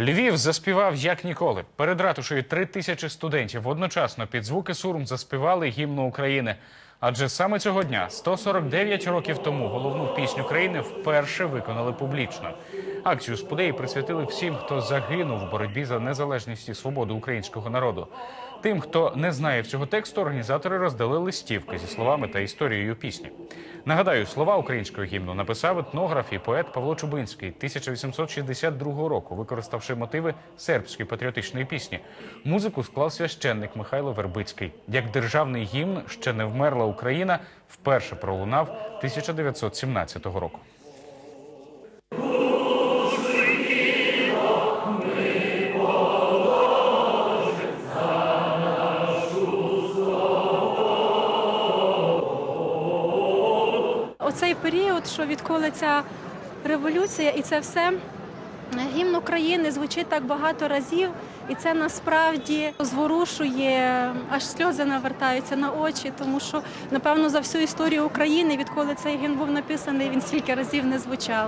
Львів заспівав як ніколи. Перед ратушею три тисячі студентів одночасно під звуки сурм заспівали гімну України. Адже саме цього дня, 149 років тому, головну пісню країни вперше виконали публічно. Акцію спудеї присвятили всім, хто загинув в боротьбі за незалежність і свободу українського народу. Тим, хто не знає всього тексту, організатори роздали листівки зі словами та історією пісні. Нагадаю, слова українського гімну написав етнограф і поет Павло Чубинський 1862 року, використавши мотиви сербської патріотичної пісні. Музику склав священник Михайло Вербицький. Як державний гімн ще не вмерла Україна вперше пролунав 1917 року. Оцей період, що відколи ця революція і це все. Гімн України звучить так багато разів, і це насправді зворушує, аж сльози навертаються на очі, тому що напевно за всю історію України, відколи цей гімн був написаний, він стільки разів не звучав.